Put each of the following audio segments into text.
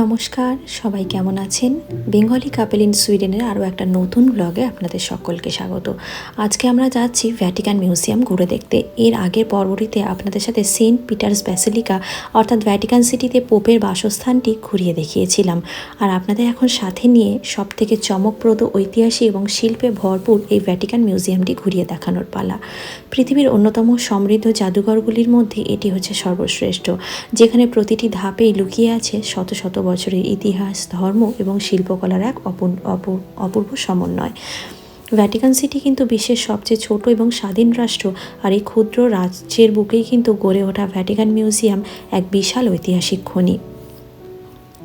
নমস্কার, সবাই কেমন আছেন? বেঙ্গলি কাপেল ইন সুইডেনের আরও একটা নতুন ব্লগে আপনাদের সকলকে স্বাগত। আজকে আমরা যাচ্ছি ভ্যাটিকান মিউজিয়াম ঘুরে দেখতে। এর আগের পরবর্তীতে আপনাদের সাথে সেন্ট পিটার্স ব্যাসিলিকা, অর্থাৎ ভ্যাটিকান সিটিতে পোপের বাসস্থানটি ঘুরিয়ে দেখিয়েছিলাম। আর আপনাদের এখন সাথে নিয়ে সব থেকে চমকপ্রদ ঐতিহাসিক এবং শিল্পে ভরপুর এই ভ্যাটিকান মিউজিয়ামটি ঘুরিয়ে দেখানোর পালা। পৃথিবীর অন্যতম সমৃদ্ধ জাদুঘরগুলির মধ্যে এটি হচ্ছে সর্বশ্রেষ্ঠ, যেখানে প্রতিটি ধাপেই লুকিয়ে আছে শত শত বছরের ইতিহাস, ধর্ম এবং শিল্পকলার এক অপূর্ব সমন্বয়। ভ্যাটিকান সিটি কিন্তু বিশ্বের সবচেয়ে ছোট এবং স্বাধীন রাষ্ট্র, আর এই ক্ষুদ্র রাজ্যের বুকেই কিন্তু গড়ে ওঠা ভ্যাটিকান মিউজিয়াম এক বিশাল ঐতিহাসিক খনি।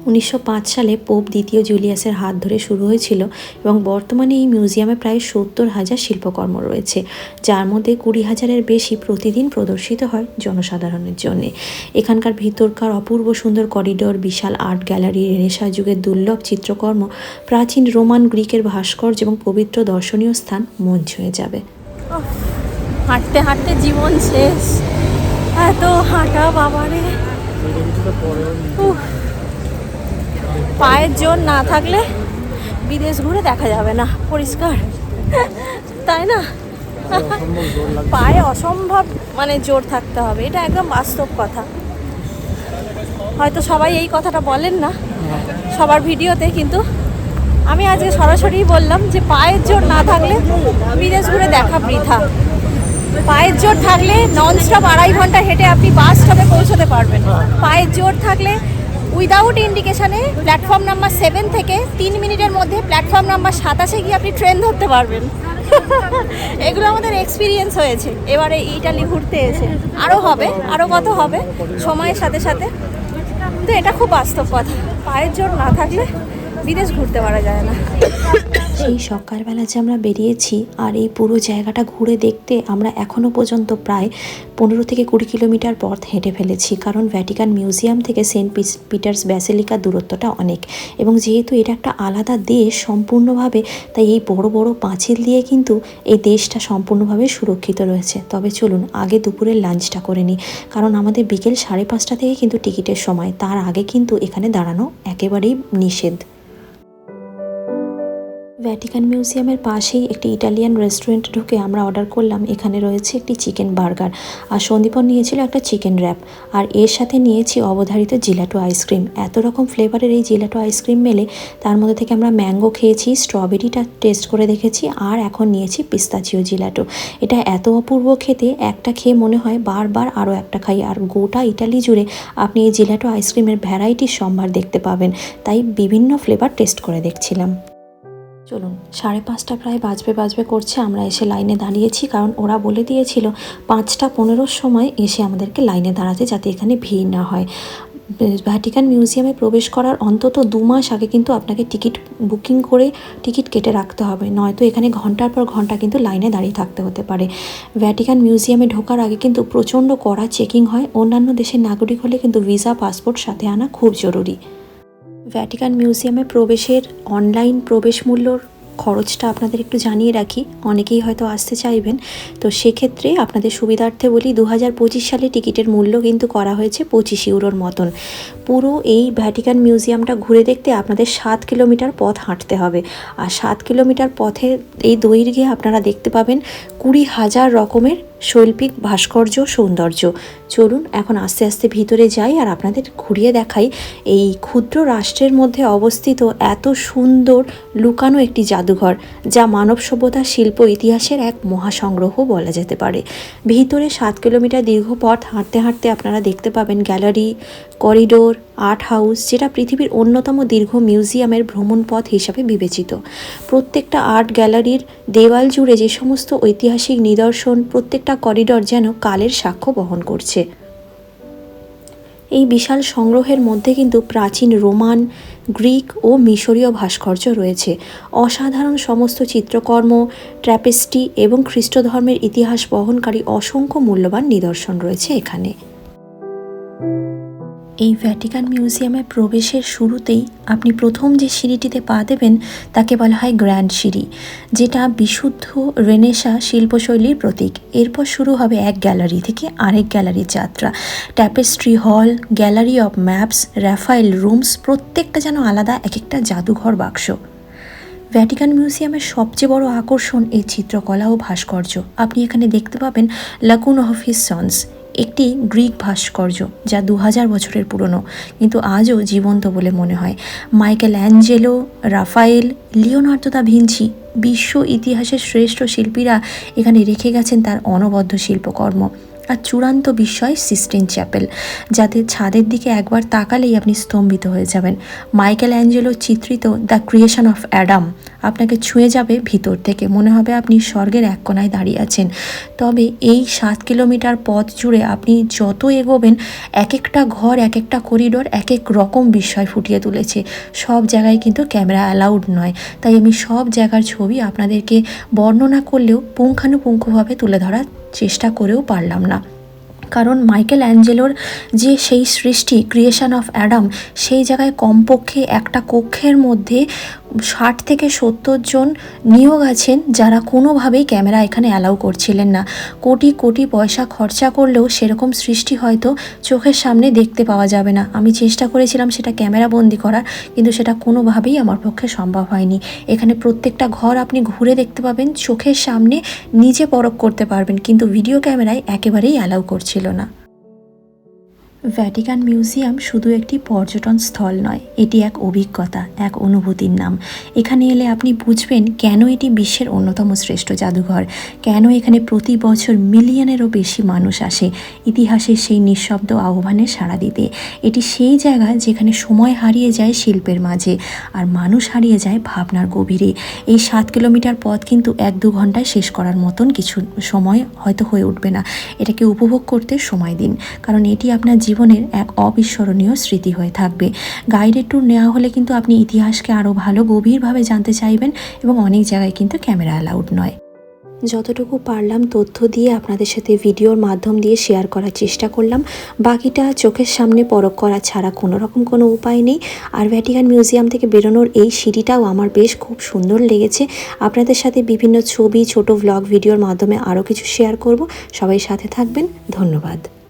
উনিশশো পাঁচ সালে পোপ দ্বিতীয় জুলিয়াসের হাত ধরে শুরু হয়েছিল এবং বর্তমানে এই মিউজিয়ামে প্রায় সত্তর হাজার শিল্পকর্ম রয়েছে যার মধ্যে কুড়ি হাজারের বেশি প্রতিদিন প্রদর্শিত হয় জনসাধারণের জন্য। এখানকার ভিতরকার অপূর্ব সুন্দর করিডোর বিশাল আর্ট গ্যালারি রেনেসা যুগের দুর্লভ চিত্রকর্ম প্রাচীন রোমান গ্রিকের ভাস্কর্য এবং পবিত্র দর্শনীয় স্থান মন ছুঁয়ে যাবে। হাঁটতে হাঁটতে জীবন শেষ। এত হাঁটা বাবারে। পায়ের জোর না থাকলে বিদেশ ঘুরে দেখা যাবে না। পরিষ্কার। তাই না? পায়ে অসম্ভব মানে জোর থাকতে হবে। এটা একদম বাস্তব কথা। হয়তো সবাই এই কথাটা বলেন না সবার ভিডিওতে, কিন্তু আমি আজকে সরাসরি বললাম যে পায়ের জোর না থাকলে বিদেশ ঘুরে দেখা বৃথা। পায়ের জোর থাকলে নন স্টপ আড়াই ঘণ্টা হেঁটে আপনি বাস স্টপে পৌঁছতে পারবেন। পায়ের জোর থাকলে উইদাউট ইন্ডিকেশনে প্ল্যাটফর্ম নাম্বার সেভেন থেকে তিন মিনিটের মধ্যে প্ল্যাটফর্ম নাম্বার সাতাশে গিয়ে আপনি ট্রেন ধরতে পারবেন। এগুলো আমাদের এক্সপিরিয়েন্স হয়েছে। এবারে ইটালি ঘুরতে এসে। আরও হবে আরও কত হবে, সময়ের সাথে সাথে। তো এটা খুব বাস্তব কথা। পায়ের জোর না থাকলে বিদেশ ঘুরতে পারা যায় না। সেই সকালবেলা যে আমরা বেরিয়েছি আর এই পুরো জায়গাটা ঘুরে দেখতে আমরা এখনও পর্যন্ত প্রায় পনেরো থেকে কুড়ি কিলোমিটার পথ হেঁটে ফেলেছি। কারণ ভ্যাটিকান মিউজিয়াম থেকে সেন্ট পিটার্স ব্যাসিলিকার দূরত্বটা অনেক। এবং যেহেতু এটা একটা আলাদা দেশ সম্পূর্ণভাবে, তাই এই বড় বড় পাঁচিল দিয়ে কিন্তু এই দেশটা সম্পূর্ণভাবে সুরক্ষিত রয়েছে। তবে চলুন, আগে দুপুরের লাঞ্চটা করে নিই। কারণ আমাদের বিকেল সাড়ে পাঁচটা থেকে কিন্তু টিকিটের সময়। তার আগে কিন্তু এখানে দাঁড়ানো একেবারেই নিষেধ। ভ্যাটিকান মিউজিয়ামের পাশেই একটি ইটালিয়ান রেস্টুরেন্ট ঢুকে আমরা অর্ডার করলাম। এখানে রয়েছে একটি চিকেন বার্গার আর সন্দীপন নিয়েছিল একটা চিকেন র্যাপ আর এর সাথে নিয়েছি অবধারিত জিলাটো আইসক্রিম এত রকম ফ্লেভারের এই জিলাটো আইসক্রিম মেলে, তার মধ্যে থেকে আমরা ম্যাঙ্গো খেয়েছি স্ট্রবেরিটা টেস্ট করে দেখেছি, আর এখন নিয়েছি পিস্তাচিও জিলাটো এটা এত অপূর্ব খেতে, একটা খেয়ে মনে হয় বারবার আরও একটা খাই। আর গোটা ইটালি জুড়ে আপনি এই জিলাটো আইসক্রিমের ভ্যারাইটির সম্ভার দেখতে পাবেন। তাই বিভিন্ন ফ্লেভার টেস্ট করে দেখছিলাম। চলুন, সাড়ে পাঁচটা প্রায় বাজবে বাজবে করছে। আমরা এসে লাইনে দাঁড়িয়েছি, কারণ ওরা বলে দিয়েছিল পাঁচটা পনেরোর সময় এসে আমাদেরকে লাইনে দাঁড়াতে যাতে এখানে ভিড় না হয়। ভ্যাটিকান মিউজিয়ামে প্রবেশ করার অন্তত দু মাস আগে কিন্তু আপনাকে টিকিট বুকিং করে টিকিট কেটে রাখতে হবে। নয়তো এখানে ঘণ্টার পর ঘণ্টা কিন্তু লাইনে দাঁড়িয়ে থাকতে হতে পারে। ভ্যাটিকান মিউজিয়ামে ঢোকার আগে কিন্তু প্রচণ্ড কড়া চেকিং হয়। অন্যান্য দেশের নাগরিক হলে কিন্তু ভিসা, পাসপোর্ট সাথে আনা খুব জরুরি। ভ্যাটিকান মিউজিয়ামে প্রবেশের অনলাইন প্রবেশ মূল্যর খরচটা আপনাদের একটু জানিয়ে রাখি। অনেকেই হয়তো আসতে চাইবেন। তো সেক্ষেত্রে আপনাদের সুবিধার্থে বলি দু হাজার পঁচিশ সালে টিকিটের মূল্য কিন্তু করা হয়েছে পঁচিশ ইউরোর মতন। পুরো এই ভ্যাটিকান মিউজিয়ামটা ঘুরে দেখতে আপনাদের সাত কিলোমিটার পথ হাঁটতে হবে। আর সাত কিলোমিটার পথে এই দৈর্ঘ্যে আপনারা দেখতে পাবেন কুড়ি হাজার রকমের শৈল্পিক ভাস্কর্য, সৌন্দর্য। চলুন এখন আস্তে আস্তে ভিতরে যাই আর আপনাদের ঘুরিয়ে দেখাই এই ক্ষুদ্র রাষ্ট্রের মধ্যে অবস্থিত এত সুন্দর লুকানো একটি জাদুঘর, যা মানব সভ্যতার শিল্প ইতিহাসের এক মহাসংগ্রহ বলা যেতে পারে। ভিতরে সাত কিলোমিটার দীর্ঘ পথ হাঁটতে হাঁটতে আপনারা দেখতে পাবেন গ্যালারি, করিডোর, আর্ট হাউস, যেটা পৃথিবীর অন্যতম দীর্ঘ মিউজিয়ামের ভ্রমণ পথ হিসাবে বিবেচিত। প্রত্যেকটা আর্ট গ্যালারির দেওয়াল জুড়ে যে সমস্ত ঐতিহাসিক নিদর্শন, প্রত্যেকটা করিডর যেন কালের সাক্ষ্য বহন করছে। এই বিশাল সংগ্রহের মধ্যে কিন্তু প্রাচীন রোমান, গ্রিক ও মিশরীয় ভাস্কর্য রয়েছে। অসাধারণ সমস্ত চিত্রকর্ম ট্র্যাপেস্টি এবং খ্রিস্ট ধর্মের ইতিহাস বহনকারী অসংখ্য মূল্যবান নিদর্শন রয়েছে এখানে। এই ভ্যাটিকান মিউজিয়ামে প্রবেশের শুরুতেই আপনি প্রথম যে সিঁড়িটিতে পা দেবেন, তাকে বলা হয় গ্র্যান্ড সিঁড়ি, যেটা বিশুদ্ধ রেনেসা শিল্পশৈলীর প্রতীক। এরপর শুরু হবে এক গ্যালারি থেকে আরেক গ্যালারির যাত্রা। Tapestry hall gallery of maps Raphael rooms প্রত্যেকটা যেন আলাদা এক একটা জাদুঘর বাক্স। ভ্যাটিকান মিউজিয়ামের সবচেয়ে বড় আকর্ষণ এই চিত্রকলা ও ভাস্কর্য। আপনি এখানে দেখতে পাবেন লাকুন অফ হিস সন্স একটি গ্রিক ভাস্কর্য যা দু হাজার বছরের পুরনো, কিন্তু আজও জীবন্ত বলে মনে হয়। Michelangelo Raphael, Leonardo da Vinci বিশ্ব ইতিহাসের শ্রেষ্ঠ শিল্পীরা এখানে রেখে গেছেন তার অনবদ্য শিল্পকর্ম। আর চূড়ান্ত বিস্ময় সিস্টিন চ্যাপেল, যাতে ছাদের দিকে একবার তাকালেই আপনি স্তম্ভিত হয়ে যাবেন। মাইকেল অ্যাঞ্জেলো চিত্রিত দ্য ক্রিয়েশন অফ অ্যাডাম আপনাকে ছুঁয়ে যাবে ভিতর থেকে। মনে হবে আপনি স্বর্গের এক কোনায় দাঁড়িয়ে আছেন। তবে এই সাত কিলোমিটার পথ জুড়ে আপনি যত এগোবেন এক একটা ঘর এক একটা করিডোর এক এক রকম বিস্ময় ফুটিয়ে তুলেছে। সব জায়গায় কিন্তু ক্যামেরা অ্যালাউড নয়। তাই আমি সব জায়গার ছবি আপনাদেরকে বর্ণনা করলেও পুঙ্খানুপুঙ্খভাবে তুলে ধরার চেষ্টা করেও পারলাম না। কারণ মাইকেল অ্যাঞ্জেলোর যে সেই সৃষ্টি, ক্রিয়েশন অফ অ্যাডাম, সেই জায়গায় কমপক্ষে একটা কক্ষের মধ্যে ষাট থেকে সত্তর জন নিয়োগ আছেন যারা কোনোভাবেই ক্যামেরা এখানে অ্যালাউ করছিলেন না। কোটি কোটি পয়সা খরচা করলেও সেরকম সৃষ্টি হয়তো চোখের সামনে দেখতে পাওয়া যাবে না। আমি চেষ্টা করেছিলাম সেটা ক্যামেরা বন্দি করার, কিন্তু সেটা কোনোভাবেই আমার পক্ষে সম্ভব হয়নি। এখানে প্রত্যেকটা ঘর আপনি ঘুরে দেখতে পাবেন, চোখের সামনে নিজে পরখ করতে পারবেন, কিন্তু ভিডিও ক্যামেরায় একেবারেই অ্যালাউ করছিল না। ভ্যাটিকান মিউজিয়াম শুধু একটি পর্যটন স্থল নয়, এটি এক অভিজ্ঞতা, এক অনুভূতির নাম। এখানে এলে আপনি বুঝবেন কেন এটি বিশ্বের অন্যতম শ্রেষ্ঠ জাদুঘর, কেন এখানে প্রতি বছর মিলিয়নেরও বেশি মানুষ আসে ইতিহাসের সেই নিঃশব্দ আহ্বানে সাড়া দিতে। এটি সেই জায়গা যেখানে সময় হারিয়ে যায় শিল্পের মাঝে আর মানুষ হারিয়ে যায় ভাবনার গভীরে। এই সাত কিলোমিটার পথ কিন্তু এক দু ঘন্টায় শেষ করার মতন কিছু সময় হয়তো হয়ে উঠবে না। এটাকে উপভোগ করতে সময় দিন, কারণ এটি আপনার জীবনের এক অবিস্মরণীয় স্মৃতি হয়ে থাকবে। গাইডেড ট্যুর নেওয়া হলে কিন্তু আপনি ইতিহাসকে আরও ভালো গভীরভাবে জানতে চাইবেন এবং অনেক জায়গায় কিন্তু ক্যামেরা অ্যালাউড নয়। যতটুকু পারলাম তথ্য দিয়ে আপনাদের সাথে ভিডিওর মাধ্যম দিয়ে শেয়ার করার চেষ্টা করলাম। বাকিটা চোখের সামনে পরখ করা ছাড়া কোনো রকম কোনো উপায় নেই। আর ভ্যাটিকান মিউজিয়াম থেকে বেরোনোর এই সিঁড়িটাও আমার বেশ খুব সুন্দর লেগেছে। আপনাদের সাথে বিভিন্ন ছবি, ছোট ভ্লগ ভিডিওর মাধ্যমে আরও কিছু শেয়ার করব। সবাই সাথে থাকবেন। ধন্যবাদ।